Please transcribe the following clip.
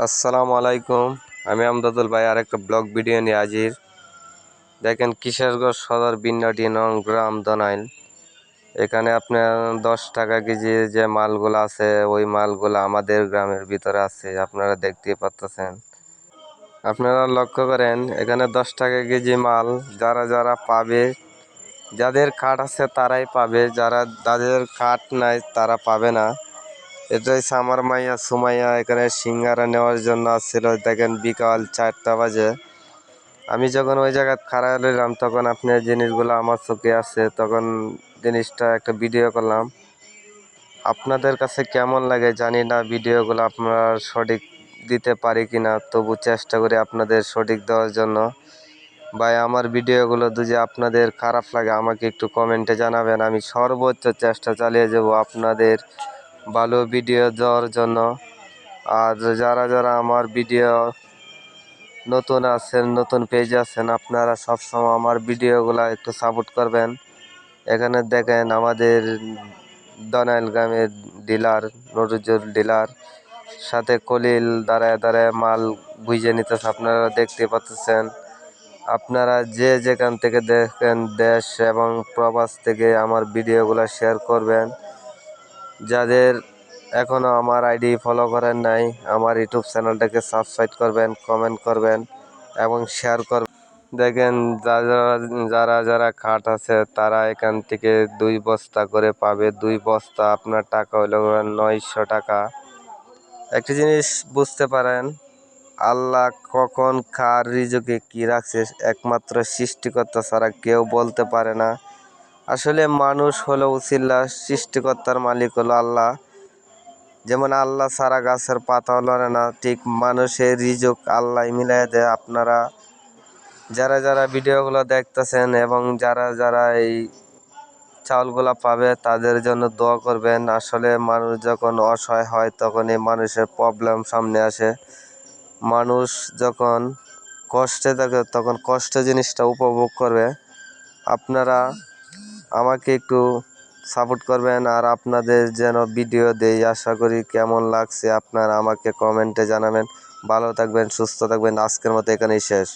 আসসালামু আলাইকুম। আমি আমদাদুল ভাই আর একটা ব্লগ ভিডিও নিয়ে হাজির। দেখেন কিশোরগঞ্জ সদর বিন্নাটি নং গ্রাম দনাইল। এখানে আপনার দশ টাকা কেজি যে মালগুলো আছে, ওই মালগুলো আমাদের গ্রামের ভিতরে আছে, আপনারা দেখতেই পাচ্ছেন আপনারা লক্ষ্য করেন, এখানে দশ টাকা কেজি মাল যারা যারা পাবে, যাদের কাঠ আছে তারাই পাবে, যারা, যাদের কাঠ নাই তারা পাবে না। এটাই সামার মাইয়া, সুমাইয়া এখানে সিঙ্গারা নেওয়ার জন্য আসছিল। দেখেন বিকাল চারটা বাজে। আমি যখন ওই জায়গায় খাড়া এলাম তখন আপনার জিনিসগুলো আমার চোখে আসছে তখন জিনিসটা একটা ভিডিও করলাম। আপনাদের কাছে কেমন লাগে জানি না ভিডিওগুলো আপনারা সঠিক দিতে পারি কি না তবু চেষ্টা করি আপনাদের সঠিক দেওয়ার জন্য। ভাই, আমার ভিডিওগুলো যদি আপনাদের খারাপ লাগে, আমাকে একটু কমেন্টে জানাবেন। আমি সর্বোচ্চ চেষ্টা চালিয়ে যাব আপনাদের ভালো ভিডিও দেওয়ার জন্য। আর যারা যারা আমার ভিডিও নতুন আছেন, নতুন পেজ আছেন, আপনারা সবসময় আমার ভিডিওগুলো একটু সাপোর্ট করবেন। এখানে দেখেন আমাদের দনাইল গ্রামের ডিলার নরুজুর ডিলার সাথে কলিল দাঁড়ায় দাঁড়ায় মাল বুঝে নিতেছে, আপনারা দেখতে পাচ্ছেন। আপনারা যে যেখান থেকে দেখেন দেশ এবং প্রবাস থেকে আমার ভিডিওগুলো শেয়ার করবেন। যাদের এখনও আমার আইডি ফলো করেন নাই, আমার ইউটিউব চ্যানেলটাকে সাবস্ক্রাইব করবেন কমেন্ট করবেন এবং শেয়ার করবেন। দেখেন যারা যারা যারা খাট আছে, তারা এখান থেকে দুই বস্তা করে পাবে। দুই বস্তা আপনার টাকা হলো নয়শো টাকা। একটি জিনিস বুঝতে পারেন, আল্লাহ কখন কার রিজকে কী রাখছে, একমাত্র সৃষ্টিকর্তা ছাড়া কেউ বলতে পারে না। আসলে মানুষ হলো উচিল্লা সৃষ্টিকর্তার মালিক হলো আল্লাহ। যেমন আল্লাহ সারা গাছের পাতা লড়ে না, ঠিক মানুষের রিজক আল্লাহ মিলাই দেয় আপনারা। যারা যারা ভিডিওগুলো দেখতেছেন এবং যারা যারা এই চাউলগুলো পাবে, তাদের জন্য দোয়া করবেন। আসলে মানুষ যখন অসহায় হয় তখন এই মানুষের প্রবলেম সামনে আসে। মানুষ যখন কষ্টে থাকে, তখন কষ্ট জিনিসটা উপভোগ করবে। আপনারা আমাকে একটু সাপোর্ট করবেন আর আপনাদের যেন ভিডিও দেই। আশা করি কেমন লাগছে আপনারা আমাকে কমেন্টে জানাবেন। ভালো থাকবেন, সুস্থ থাকবেন। আজকের মতো এখানেই শেষ।